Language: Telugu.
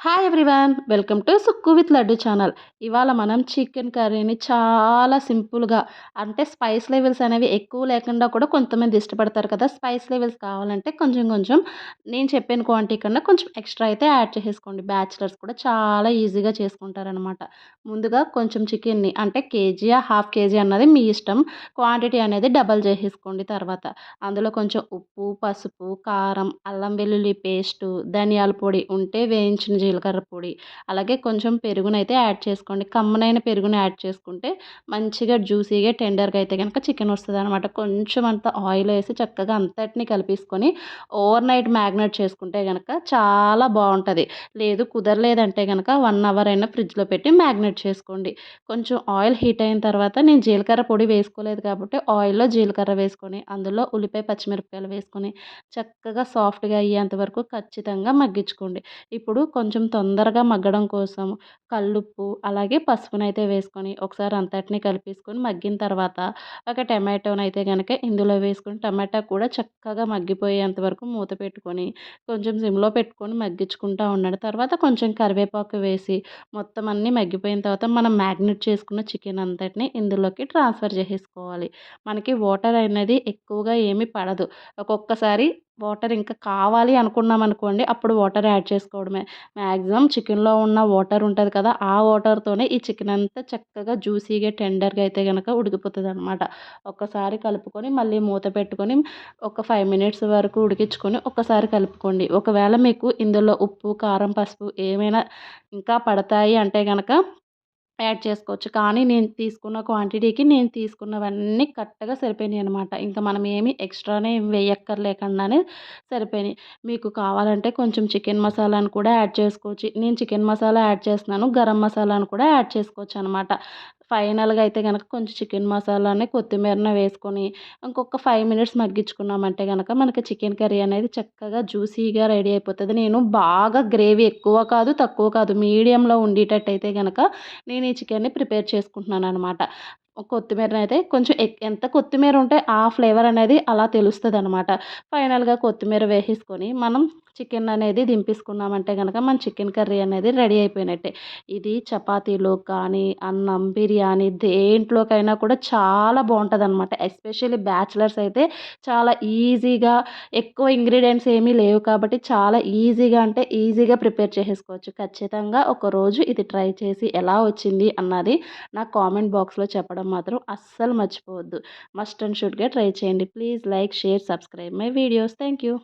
Hi everyone welcome to Sukku with Laddu channel ఇవాళ మనం చికెన్ కర్రీని చాలా సింపుల్గా అంటే స్పైస్ లెవెల్స్ అనేవి ఎక్కువ లేకుండా కూడా కొంతమంది ఇష్టపడతారు కదా. స్పైస్ లెవెల్స్ కావాలంటే కొంచెం కొంచెం నేను చెప్పిన క్వాంటిటీ కన్నా కొంచెం ఎక్స్ట్రా అయితే యాడ్ చేసేసుకోండి. బ్యాచిలర్స్ కూడా చాలా ఈజీగా చేసుకుంటారనమాట ముందుగా కొంచెం చికెన్ని అంటే కేజీ హాఫ్ కేజీ అన్నది మీ ఇష్టం. క్వాంటిటీ అనేది డబల్ చేసేసుకోండి తర్వాత. అందులో కొంచెం ఉప్పు పసుపు కారం అల్లం వెల్లుల్లి పేస్టు ధనియాల పొడి ఉంటే వేయించిన జీలకర్ర పొడి అలాగే కొంచెం పెరుగునైతే యాడ్ చేసుకోండి. కమ్మనైన పెరుగును యాడ్ చేసుకుంటే మంచిగా జ్యూసీగా టెండర్గా అయితే కనుక చికెన్ వస్తుంది అనమాట కొంచెం అంత ఆయిల్ వేసి చక్కగా అంతటిని కలిపేసుకొని ఓవర్ నైట్ మ్యాగ్నేట్ చేసుకుంటే కనుక చాలా బాగుంటుంది లేదు కుదరలేదంటే కనుక వన్ అవర్ అయినా ఫ్రిడ్జ్లో పెట్టి మ్యాగ్నేట్ చేసుకోండి. కొంచెం ఆయిల్ హీట్ అయిన తర్వాత నేను జీలకర్ర పొడి వేసుకోలేదు కాబట్టి ఆయిల్లో జీలకర్ర వేసుకొని అందులో ఉల్లిపాయ పచ్చిమిరపకాయలు వేసుకొని చక్కగా సాఫ్ట్గా అయ్యేంత వరకు ఖచ్చితంగా మగ్గించుకోండి. ఇప్పుడు కొంచెం కొంచెం తొందరగా మగ్గడం కోసం కల్లుప్పు అలాగే పసుపునైతే వేసుకొని ఒకసారి అంతటిని కలిపేసుకొని మగ్గిన తర్వాత ఒక టమాటోనైతే కనుక ఇందులో వేసుకొని టమాటా కూడా చక్కగా మగ్గిపోయేంత వరకు మూత పెట్టుకొని కొంచెం సిమ్లో పెట్టుకొని మగ్గించుకుంటూ ఉన్నాడు తర్వాత కొంచెం కరివేపాకు వేసి మొత్తం అన్నీ మగ్గిపోయిన తర్వాత మనం మ్యాగ్నెట్ చేసుకున్న చికెన్ అంతటిని ఇందులోకి ట్రాన్స్ఫర్ చేసేసుకోవాలి. మనకి వాటర్ అనేది ఎక్కువగా ఏమీ పడదు. ఒక్కొక్కసారి వాటర్ ఇంకా కావాలి అనుకున్నాం అనుకోండి అప్పుడు వాటర్ యాడ్ చేసుకోవడమే. మ్యాక్సిమం చికెన్లో ఉన్న వాటర్ ఉంటుంది కదా ఆ వాటర్తోనే ఈ చికెన్ అంతా చక్కగా జ్యూసీగా టెండర్గా అయితే కనుక ఉడికిపోతుంది అనమాట ఒక్కసారి కలుపుకొని మళ్ళీ మూత పెట్టుకొని ఒక ఫైవ్ మినిట్స్ వరకు ఉడికించుకొని ఒకసారి కలుపుకోండి. ఒకవేళ మీకు ఇందులో ఉప్పు కారం పసుపు ఏమైనా ఇంకా పడతాయి అంటే కనుక యాడ్ చేసుకోవచ్చు. కానీ నేను తీసుకున్న క్వాంటిటీకి నేను తీసుకున్నవన్నీ కరెక్ట్గా సరిపోయినాయి అనమాట ఇంకా మనం ఏమి ఎక్స్ట్రానే ఏమి వేయక్కర్లేకుండానే సరిపోయినాయి. మీకు కావాలంటే కొంచెం చికెన్ మసాలాను కూడా యాడ్ చేసుకోవచ్చు. నేను చికెన్ మసాలా యాడ్ చేస్తున్నాను. గరం మసాలాను కూడా యాడ్ చేసుకోవచ్చు అనమాట ఫైనల్గా అయితే కనుక కొంచెం చికెన్ మసాలాని కొత్తిమీరని వేసుకొని ఇంకొక ఫైవ్ మినిట్స్ మగ్గించుకున్నామంటే కనుక మనకి చికెన్ కర్రీ అనేది చక్కగా జ్యూసీగా రెడీ అయిపోతుంది. నేను బాగా గ్రేవీ ఎక్కువ కాదు తక్కువ కాదు మీడియంలో ఉండేటట్టు అయితే కనుక నేను ఈ చికెన్ని ప్రిపేర్ చేసుకుంటున్నాను అనమాట కొత్తిమీర అయితే కొంచెం ఎంత కొత్తిమీర ఉంటే ఆ ఫ్లేవర్ అనేది అలా తెలుస్తుంది అనమాట ఫైనల్గా కొత్తిమీర వేసేసుకొని మనం చికెన్ అనేది దింపేసుకున్నామంటే కనుక మన చికెన్ కర్రీ అనేది రెడీ అయిపోయినట్టే. ఇది చపాతీలో కానీ అన్నం బిర్యానీ దేంట్లోకైనా కూడా చాలా బాగుంటుంది అనమాట ఎస్పెషల్లీ బ్యాచిలర్స్ అయితే చాలా ఈజీగా ఎక్కువ ఇంగ్రీడియంట్స్ ఏమీ లేవు కాబట్టి చాలా ఈజీగా అంటే ఈజీగా ప్రిపేర్ చేసేసుకోవచ్చు. ఖచ్చితంగా ఒకరోజు ఇది ట్రై చేసి ఎలా వచ్చింది అన్నది నా కామెంట్ బాక్స్లో చెప్పడం మాత్రం అస్సలు మర్చిపోవద్దు. మస్ట్ అండ్ షుడ్గా ట్రై చేయండి. Please like share subscribe my videos. Thank you